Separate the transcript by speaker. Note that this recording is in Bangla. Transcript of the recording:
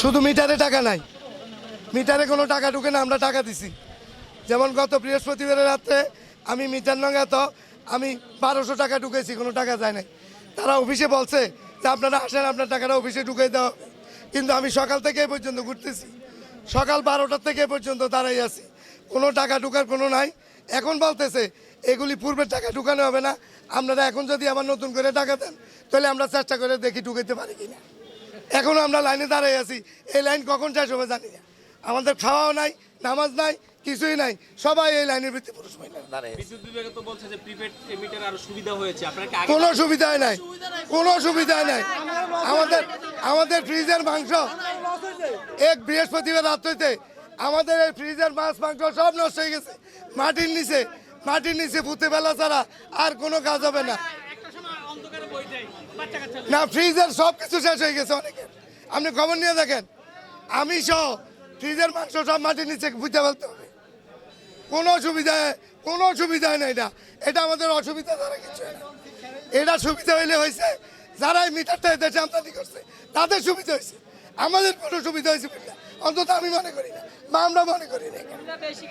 Speaker 1: শুধু মিটারে টাকা নাই। মিটারে কোনো টাকা ঢুকে না, আমরা টাকা দিছি। যেমন গত বৃহস্পতিবারের রাত্রে আমি মিটার নঙ্গে তো, আমি বারোশো টাকা ঢুকেছি, কোনো টাকা যায় নাই। তারা অফিসে বলছে যে, আপনারা আসেন, আপনার টাকাটা অফিসে ঢুকে দেওয়া। কিন্তু আমি সকাল থেকে এই পর্যন্ত ঘুরতেছি। সকাল বারোটার থেকে পর্যন্ত দাঁড়াই আছি। কোনো টাকা ঢুকার কোনো নাই। এখন বলতেছে, এগুলি পূর্বের টাকা ঢুকানো হবে না। আপনারা এখন যদি আবার নতুন করে টাকা দেন, তাহলে আমরা চেষ্টা করে দেখি ঢুকাইতে পারি কিনা। এখনও আমরা লাইনে দাঁড়াই আছি। এই লাইন কখন শেষ হবে জানি না। আমাদের খাওয়াও নাই নামাজ নাই কিছুই নাই। সবাই এই লাইনের ভিত্তি পুরুষ মহিলা দাঁড়াই
Speaker 2: বিদ্যুৎ বিভাগে তো বলছে যে প্রিপেড মিটার আরও সুবিধা হয়েছে। আপনারা
Speaker 1: কোনো সুবিধাই নাই। কোনো সুবিধাই নাই। আমাদের আমাদের ফ্রিজের মাংস এক বৃহস্পতিবার রাত হইতে আমাদের এই ফ্রিজের মাছ মাংস সব নষ্ট হয়ে গেছে। মাটির নিচে মাটির নিচে ভূতে বেলা ছাড়া আর কোনো কাজ হবে না। না ফ্রিজের সব কিছু শেষ হয়ে গেছে অনেকের আপনি খবর নিয়ে দেখেন আমি সহ ফ্রিজের মাংস সব মাটির নিচে বুঝতে ফেলতে হবে। কোনো সুবিধা কোনো সুবিধা নেই এটা এটা আমাদের অসুবিধা দ্বারা কিছু না। এটা সুবিধা হইলে হয়েছে যারা এই মিটারটা দেশে আমদানি করছে তাদের সুবিধা হয়েছে আমাদের কোনো সুবিধা হয়েছে অন্তত আমি মনে করি না বা আমরা মনে করি না।